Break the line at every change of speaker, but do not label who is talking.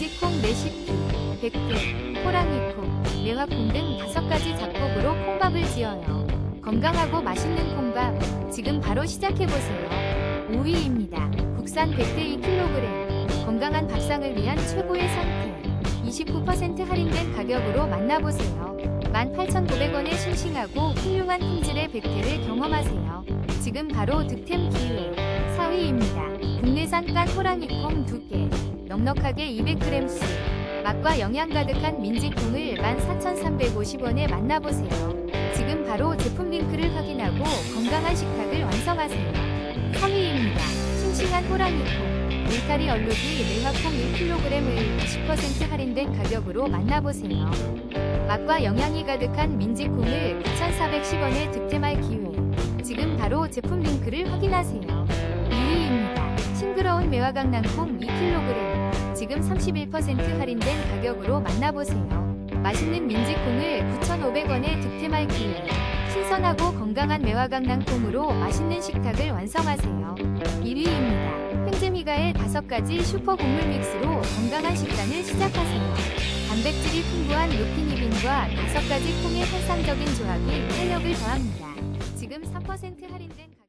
민지콩 레시피, 백회, 호랑이콩, 매화콩 등 다섯 가지 작곡으로 콩밥을 지어요. 건강하고 맛있는 콩밥 지금 바로 시작해보세요. 5위입니다. 국산 백대 2kg 건강한 밥상을 위한 최고의 상품 29% 할인된 가격으로 만나보세요. 18,900원의 싱싱하고 훌륭한 품질의 백태를 경험하세요. 지금 바로 득템 기회 4위입니다. 국내산 깐 호랑이콩 2개 넉넉하게 200g씩 맛과 영양 가득한 민지콩을 14,350원에 만나보세요. 지금 바로 제품 링크를 확인하고 건강한 식탁을 완성하세요. 3위입니다. 싱싱한 호랑이콩 울타리 얼룩이 매화콩 1kg을 20% 할인된 가격으로 만나보세요. 맛과 영양이 가득한 민지콩을 9,410원에 득템할 기회. 지금 바로 제품 링크를 확인하세요. 매화 강낭콩 2kg. 지금 31% 할인된 가격으로 만나보세요. 맛있는 민지콩을 9,500원에 득템할 기회. 신선하고 건강한 매화 강낭콩으로 맛있는 식탁을 완성하세요. 1위입니다. 횡재미가의 5가지 슈퍼 곡물 믹스로 건강한 식단을 시작하세요. 단백질이 풍부한 루피니빈과 5가지 콩의 환상적인 조합이 탄력을 더합니다. 지금 3% 할인된